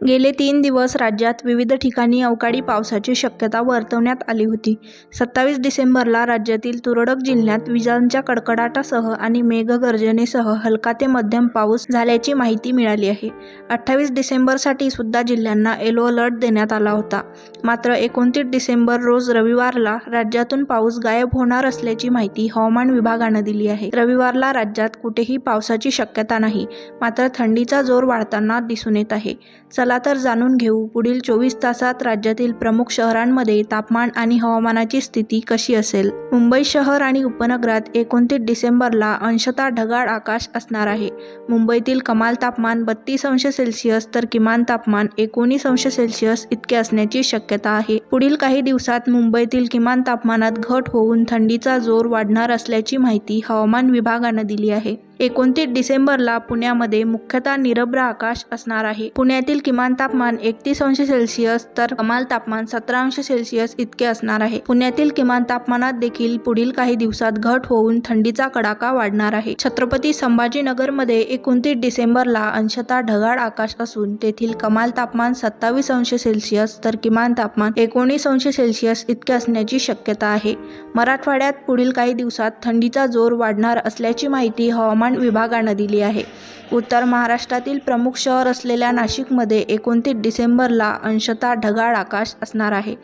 गेले तीन दिवस राज्यात विविध ठिकाणी अवकाळी पावसाची शक्यता वर्तवण्यात आली होती. सत्तावीस डिसेंबरला राज्यातील तुरळक जिल्ह्यात विजांच्या कडकडाटासह आणि मेघगर्जनेसह हलका ते मध्यम पाऊस झाल्याची माहिती मिळाली आहे. अठ्ठावीस डिसेंबरसाठी सुद्धा जिल्ह्यांना येलो अलर्ट देण्यात आला होता. मात्र एकोणतीस डिसेंबर रोज रविवारला राज्यातून पाऊस गायब होणार असल्याची माहिती हवामान विभागानं दिली आहे. रविवारला राज्यात कुठेही पावसाची शक्यता नाही मात्र थंडीचा जोर वाढताना दिसून येत आहे. चला तर जाणून घेऊ पुढील चोवीस तासात राज्यातील प्रमुख शहरांमध्ये तापमान आणि हवामानाची स्थिती कशी असेल? मुंबई शहर आणि उपनगरात एकोणतीस डिसेंबरला अंशतः ढगाळ आकाश असणार आहे. मुंबईतील कमाल तापमान बत्तीस अंश सेल्सिअस तर किमान तापमान एकोणीस अंश सेल्सिअस इतके असण्याची शक्यता आहे. पुढील काही दिवसात मुंबईतील किमान तापमानात घट होऊन थंडीचा जोर वाढणार असल्याची माहिती हवामान विभागानं दिली आहे. एकोणतीस डिसेंबरला पुण्यामध्ये मुख्यतः निरभ्र आकाश असणार आहे. पुण्यातील किमान तापमान एकतीस अंश सेल्सिअस तर कमाल तापमान सतरा अंश सेल्सिअस इतके असणार आहे. पुण्यातील किमान तापमानात देखील पुढील काही दिवसात घट होऊन थंडीचा कडाका वाढणार आहे. छत्रपती संभाजीनगरमध्ये एकोणतीस डिसेंबरला अंशतः ढगाळ आकाश असून तेथील कमाल तापमान सत्तावीस अंश सेल्सिअस तर किमान तापमान एकोणीस अंश सेल्सिअस इतके असण्याची शक्यता आहे. मराठवाड्यात पुढील काही दिवसात थंडीचा जोर वाढणार असल्याची माहिती हवामान विभागानं दिली आहे. उत्तर महाराष्ट्रातील प्रमुख शहर असलेल्या नाशिकमध्ये एकोणतीस डिसेंबरला अंशतः ढगाळ आकाश असणार आहे.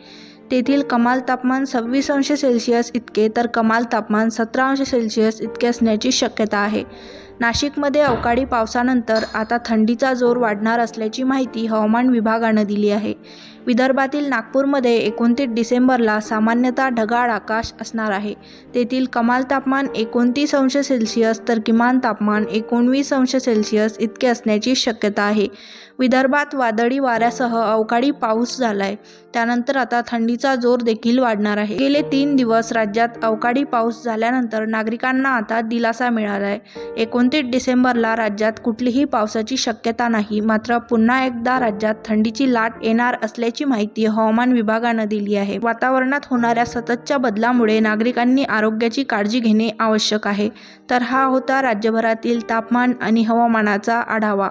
तेथील कमाल तापमान सव्वीस अंश सेल्सिअस इतके तर कमाल तापमान सतरा अंश सेल्सिअस इतके असण्याची शक्यता आहे. नाशिकमध्ये अवकाळी पावसानंतर आता थंडीचा जोर वाढणार असल्याची माहिती हवामान विभागानं दिली आहे. विदर्भातील नागपूरमध्ये एकोणतीस डिसेंबरला सामान्यतः ढगाळ आकाश असणार आहे. तेथील कमाल तापमान एकोणतीस अंश सेल्सिअस तर किमान तापमान एकोणवीस अंश सेल्सिअस इतके असण्याची शक्यता आहे. विदर्भात वादळी वाऱ्यासह अवकाळी पाऊस झाला आहे त्यानंतर आता थंडीचा जोर देखील वाढणार आहे. गेले तीन दिवस राज्यात अवकाळी पाऊस झाल्यानंतर नागरिकांना आता दिलासा मिळाला आहे. एकोणतीस डिसेंबरला राज्यात कुठलीही पावसाची शक्यता नाही. मात्र पुन्हा एकदा राज्यात थंडीची लाट येणार असल्याची माहिती हवामान विभागानं दिली आहे. वातावरणात होणाऱ्या सततच्या बदलामुळे नागरिकांनी आरोग्याची काळजी घेणे आवश्यक आहे. तर हा होता राज्यभरातील तापमान आणि हवामानाचा आढावा.